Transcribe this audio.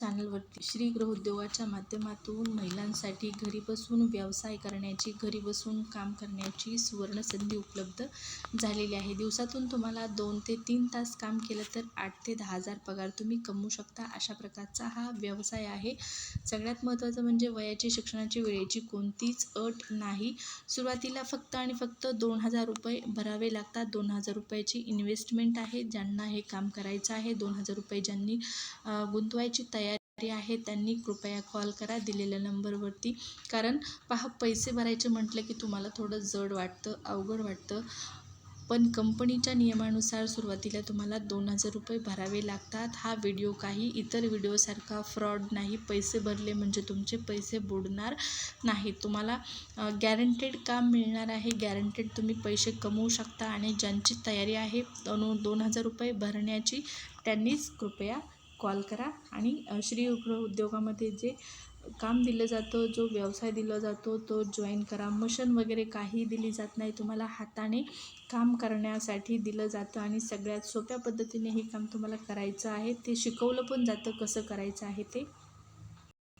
चॅनलवरती श्री गृहोद्योगाच्या माध्यमातून महिलांसाठी घरी बसून व्यवसाय करण्याची घरी बसून काम करण्याची सुवर्णसंधी उपलब्ध झालेली आहे. दिवसातून तुम्हाला दोन ते तीन तास काम केलं तर आठ ते दहा हजार पगार तुम्ही कमवू शकता. अशा प्रकारचा हा व्यवसाय आहे. सगळ्यात महत्त्वाचं म्हणजे वयाची शिक्षणाची वेळेची कोणतीच अट नाही. सुरुवातीला फक्त आणि फक्त दोन हजार रुपये भरावे लागतात. दोन हजार रुपयाची इन्व्हेस्टमेंट आहे. ज्यांना हे काम करायचं आहे दोन हजार रुपये ज्यांनी गुंतवायची तयारी आहे त्यांनी कृपया कॉल करा दिलेल्या नंबरवरती. कारण पहा पैसे भरायचे म्हटलं की तुम्हाला थोडं जड वाटतं अवघड वाटतं. पण कंपनीच्या नियमानुसार सुरुवातीला तुम्हाला दोन हजार रुपये भरावे लागतात. हा व्हिडिओ काही इतर व्हिडिओसारखा फ्रॉड नाही. पैसे भरले म्हणजे तुमचे पैसे बुडणार नाही. तुम्हाला गॅरंटेड काम मिळणार आहे. गॅरंटेड तुम्ही पैसे कमवू शकता आणि ज्यांची तयारी आहे दोन दोन हजार रुपये भरण्याची त्यांनीच कृपया कॉल करा आणि श्री उद्योगामध्ये जे काम दिलं जातं जो व्यवसाय दिला जातो तो जॉईन करा. मशन वगैरे काही दिली जात नाही. तुम्हाला हाताने काम करण्यासाठी दिलं जातं आणि सगळ्यात सोप्या पद्धतीने हे काम तुम्हाला करायचं आहे. ते शिकवलं पण जातं कसं करायचं आहे ते.